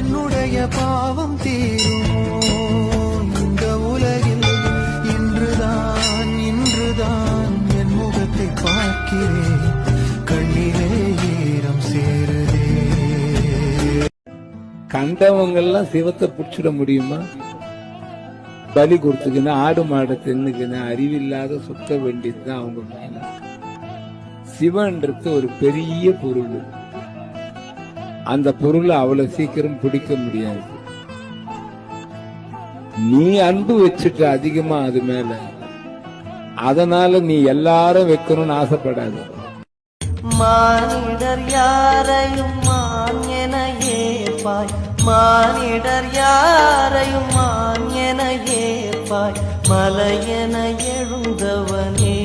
என்னுடைய பாவம் தீருமோ? இந்த உலகில் இன்றுதான் இன்றுதான் என் முகத்தை பார்க்கிறேன். கண்ணிலே ஈரம் சேருதே. கண்டவங்கெல்லாம் சிவத்தை பிடிச்சிட முடியுமா? பலி கொடுத்துக்கினா ஆடு மாடு தின்னுக்கினா அறிவில்லாத சுத்த வேண்டியதுதான் அவங்க மேல. சிவன்றது ஒரு பெரிய பொருள். அந்த பொருளை அவ்வளவு சீக்கிரம் பிடிக்க முடியாது. நீ அன்பு வச்சுட்ட அதிகமா அது மேல. அதனால நீ எல்லாரும் வைக்கணும்னு ஆசைப்படாத. மானிடர் யாரையும் மான் என ஏற்பாய் மானிடர் யாரையும் மான் என ஏற்பாய் மலையென எழுந்தவனே